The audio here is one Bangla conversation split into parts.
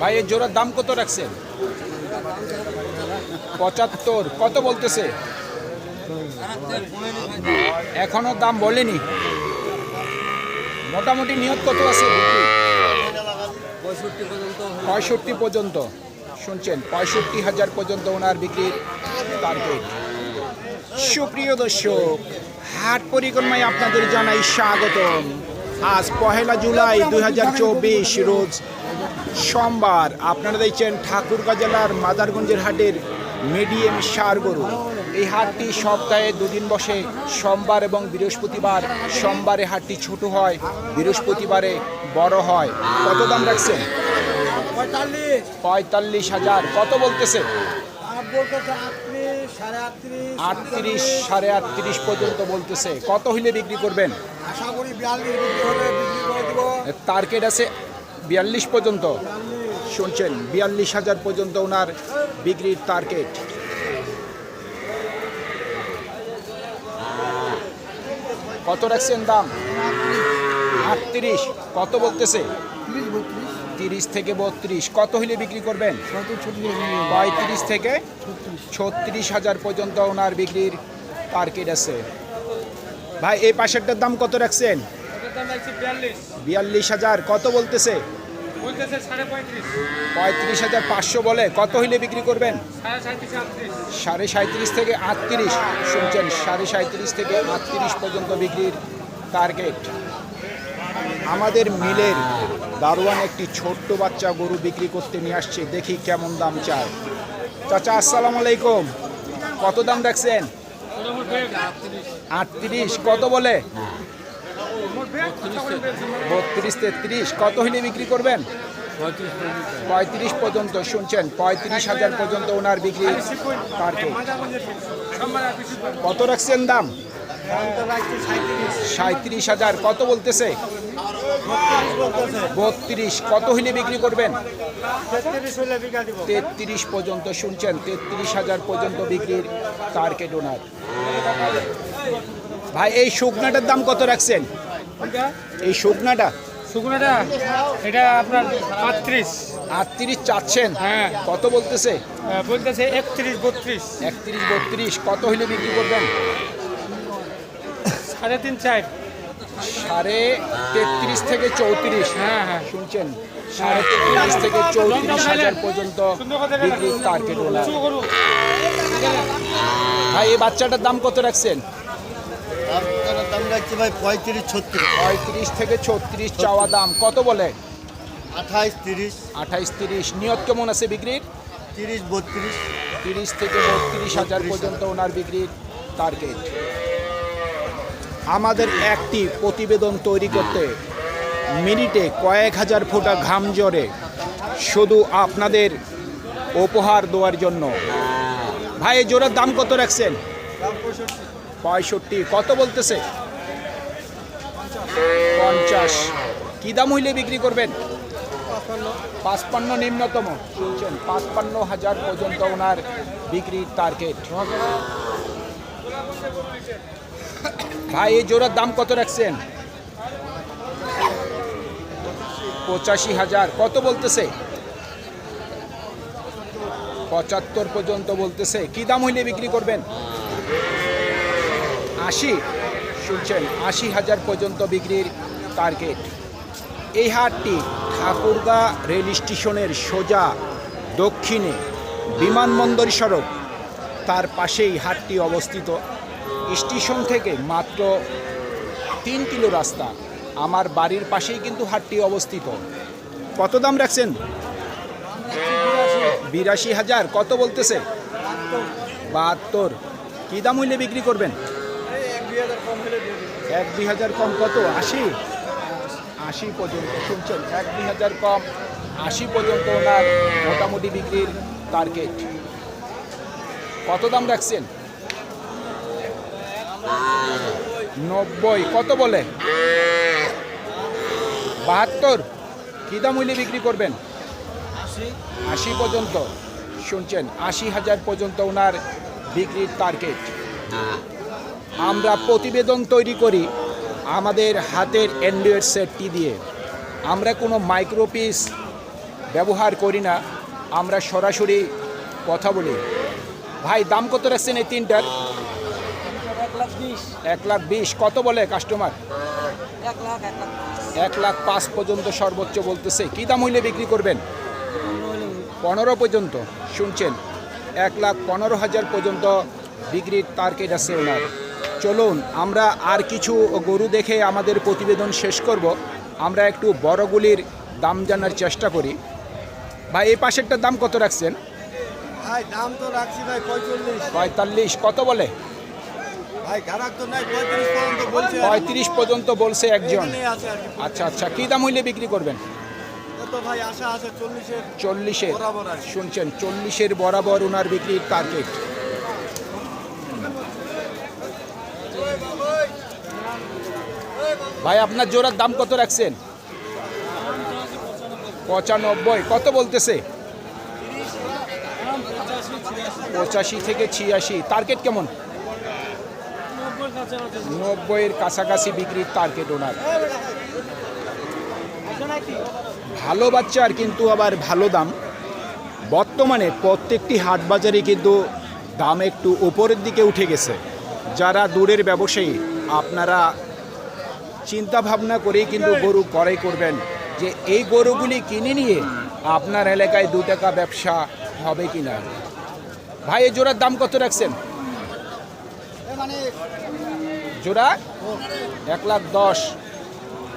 ভাই এর জোড়ার দাম কত রাখছেন? পঁচাত্তর। কত বলতেছে? এখনও দাম বলেনি। মোটামুটি নিয়ত কত আছে? পঁয়ষট্টি পর্যন্ত। পঁয়ষট্টি পর্যন্ত শুনছেন, পঁয়ষট্টি হাজার পর্যন্ত ওনার বিক্রির টার্গেট সুপ্রিয় দর্শক, হাট পরিক্রমায় আপনাদের জানাই স্বাগতম। আজ পহেলা জুলাই দুই হাজার চব্বিশ, রোজ সোমবার আপনারা দেখছেন ঠাকুরগাঁ জেলার মাদারগঞ্জের হাটের মিডিয়াম সার গরু। এই হাটটি সপ্তাহে দুদিন বসে সোমবার এবং বৃহস্পতিবার। সোমবারে হাটটি ছোট হয় বৃহস্পতিবারে বড় হয়। কত দাম রাখছেন? পঁয়তাল্লিশ। হাজার। কত বলতেছে? আটত্রিশ সাড়ে আটত্রিশ। পর্যন্ত বলতেছে। কত হইলে বিক্রি করবেন? টার্গেট আছে বিয়াল্লিশ পর্যন্ত। শুনছেন, বিয়াল্লিশ হাজার পর্যন্ত ওনার বিক্রির টার্গেট কত রাখছেন দাম? আটত্রিশ। কত বলতেছে? তিরিশ থেকে বত্রিশ। কত হইলে বিক্রি করবেন? পঁয়ত্রিশ থেকে ছত্রিশ হাজার পর্যন্ত ওনার বিক্রির টার্গেট আছে। ভাই, এই পাশেরটার দাম কত রাখছেন? বিয়াল্লিশ। হাজার কত বলতেছে? পঁয়ত্রিশ। হাজার পাঁচশো বলে কত হইলে বিক্রি করবেন? সাড়ে সাঁত্রিশ থেকে আটত্রিশ শুনছেন? সাড়ে সাঁত্রিশ থেকে আটত্রিশ পর্যন্ত বিক্রির টার্গেট আমাদের মিলের দারোয়ান একটি ছোট্ট বাচ্চা গরু বিক্রি করতে নিয়ে আসছে দেখি কেমন দাম চায়। চাচা আসসালামু আলাইকুম। কত দাম রাখছেন আটত্রিশ কত বলে? বত্রিশ তেত্রিশ। কত হইলে বিক্রি করবেন? পঁয়ত্রিশ পর্যন্ত, শুনছেন? পঁয়ত্রিশ হাজার পর্যন্ত ওনার বিক্রি কত রাখছেন দাম? সাঁত্রিশ হাজার। কত বলতেছে? বত্রিশ। কত হইলে বিক্রি করবেন? তেত্রিশ পর্যন্ত, শুনছেন? তেত্রিশ হাজার পর্যন্ত বিক্রির টার্গেট ওনার। ভাই এই শুকনাটার দাম কত রাখছেন? এই শুকনাটা? শুকনোটা? এটা আপনার আটত্রিশ। আটত্রিশ চাচ্ছেন? হ্যাঁ। কত বলতেছে? বলতেছে একত্রিশ বত্রিশ। একত্রিশ বত্রিশ। কত হইলে বিক্রি করবেন? সাড়ে তিন চার। সাড়ে তেত্রিশ থেকে চৌত্রিশ। হ্যাঁ হ্যাঁ। শুনছেন? সাড়ে তেত্রিশ থেকে চৌত্রিশ হাজার পর্যন্ত বিক্রির টার্গেট ভাই এই বাচ্চাটার দাম কত রাখছেন? দাম রাখছি ভাই পঁয়ত্রিশ ছত্রিশ পঁয়ত্রিশ থেকে ছত্রিশ চাওয়া দাম। কত বলে? আঠাইশ তিরিশ। আঠাইশ তিরিশ। নিয়ত কেমন আছে বিক্রির? তিরিশ বত্রিশ। তিরিশ থেকে বত্রিশ হাজার পর্যন্ত ওনার বিক্রির টার্গেট আমাদের একটি প্রতিবেদন তৈরি করতে মিনিটে কয়েক হাজার ফোঁটা ঘাম জড়ে শুধু আপনাদের উপহার দেওয়ার জন্য। ভাই জোড়ার দাম কত রাখছেন? পঁয়ষট্টি, কত বলতেছে? পঞ্চাশ। কি দাম হইলে বিক্রি করবেন? পাঁচপান্ন নিম্নতম। শুনছেন, পাঁচপান্ন হাজার পর্যন্ত ওনার বিক্রির টার্গেট ভাই, এই জোড়ার দাম কত রাখছেন? পঁচাশি হাজার। কত বলতেছে? পঁচাত্তর পর্যন্ত বলতেছে। কি দাম হইলে বিক্রি করবেন? আশি, শুনছেন, আশি হাজার পর্যন্ত বিক্রির টার্গেট এই হাটটি ঠাকুরগাঁ রেল স্টেশনের সোজা দক্ষিণে বিমানবন্দর সড়ক। তার পাশেই হাটটি অবস্থিত। স্টেশন থেকে মাত্র তিন কিলো রাস্তা। আমার বাড়ির পাশেই কিন্তু হাটটি অবস্থিত। কত দাম রাখছেন? বিরাশি হাজার, কত বলতেছে? বাহাত্তর। কী দাম হইলে বিক্রি করবেন? এক দুই হাজার কম কত? আশি? আশি পর্যন্ত। শুনছেন এক দুই হাজার কম আশি পর্যন্ত ওনার মোটামুটি বিক্রির টার্গেট কত দাম রাখছেন? নব্বই। কত বলে? বাহাত্তর। কী দাম হইলে বিক্রি করবেন? আশি। পর্যন্ত। শুনছেন আশি হাজার পর্যন্ত ওনার বিক্রির টার্গেট আমরা প্রতিবেদন তৈরি করি আমাদের হাতের অ্যান্ড্রয়েড সেটটি দিয়ে। আমরা কোনো মাইক্রোপিস ব্যবহার করি না, আমরা সরাসরি কথা বলি। ভাই, দাম কত রাখছেন এই তিনটার? এক লাখ বিশ। কত বলে কাস্টমার? এক লাখ পাঁচ পর্যন্ত সর্বোচ্চ বলতেছে। কি দাম হইলে বিক্রি করবেন? পনেরো পর্যন্ত, শুনছেন? এক লাখ পনেরো হাজার পর্যন্ত বিক্রির টার্গেট আছে ওনার। চলুন আমরা আর কিছু গরু দেখে আমাদের প্রতিবেদন শেষ করব। আমরা একটু বড়গুলির দাম জানার চেষ্টা করি। ভাই এই পাশেরটার দাম কত রাখছেন? ভাই দাম তো রাখছি ভাই পঁয়তাল্লিশ। পঁয়তাল্লিশ কত বলে? পঁয়ত্রিশ পর্যন্ত বলছে। একজন। আচ্ছা আচ্ছা কী দাম হইলে বিক্রি করবেন? চল্লিশের। শুনছেন চল্লিশের বরাবর ওনার বিক্রির টার্গেট ভাই, আপনার জোড়ার দাম কত রাখছেন? পঁচানব্বই। কত বলতেছে? পঁচাশি থেকে ছিয়াশি। টার্গেট কেমন? নব্বইয়ের কাছাকাছি বিক্রির টার্গেট ওনার ভালো বাচ্চার কিন্তু আবার ভালো দাম। বর্তমানে প্রত্যেকটি হাট বাজারে কিন্তু দাম একটু উপরের দিকে উঠে গেছে। যারা দূরের ব্যবসায়ী, আপনারা চিন্তা ভাবনা করেই কিন্তু গরু ক্রয় করবেন। যে এই গরুগুলি কিনে নিয়ে আপনার এলাকায় দু টাকা ব্যবসা হবে কি না ভাই এই জোড়ার দাম কত রাখছেন? জোড়া? এক লাখ দশ।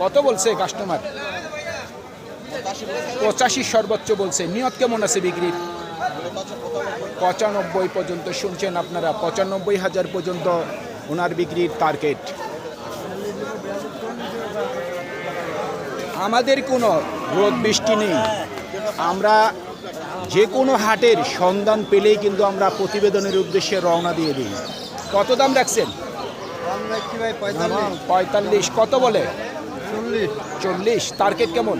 কত বলছে কাস্টমার পঁচাশি সর্বোচ্চ বলছে। নিয়ত কেমন আছে বিক্রির পঁচানব্বই পর্যন্ত শুনছেন আপনারা। পঁচানব্বই হাজার পর্যন্ত ওনার বিক্রির টার্গেট আমাদের কোনো রোদ বৃষ্টি নেই। আমরা যে কোনো হাটের সন্ধান পেলেই কিন্তু আমরা প্রতিবেদনের উদ্দেশ্যে রওনা দিয়ে দিই। কত দাম রাখছেন? পঁয়তাল্লিশ। কত বলে? চল্লিশ। টার্গেট কেমন?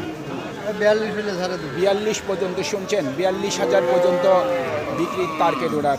বিয়াল্লিশ পর্যন্ত শুনছেন বিয়াল্লিশ হাজার পর্যন্ত বিক্রির টার্গেট ওনার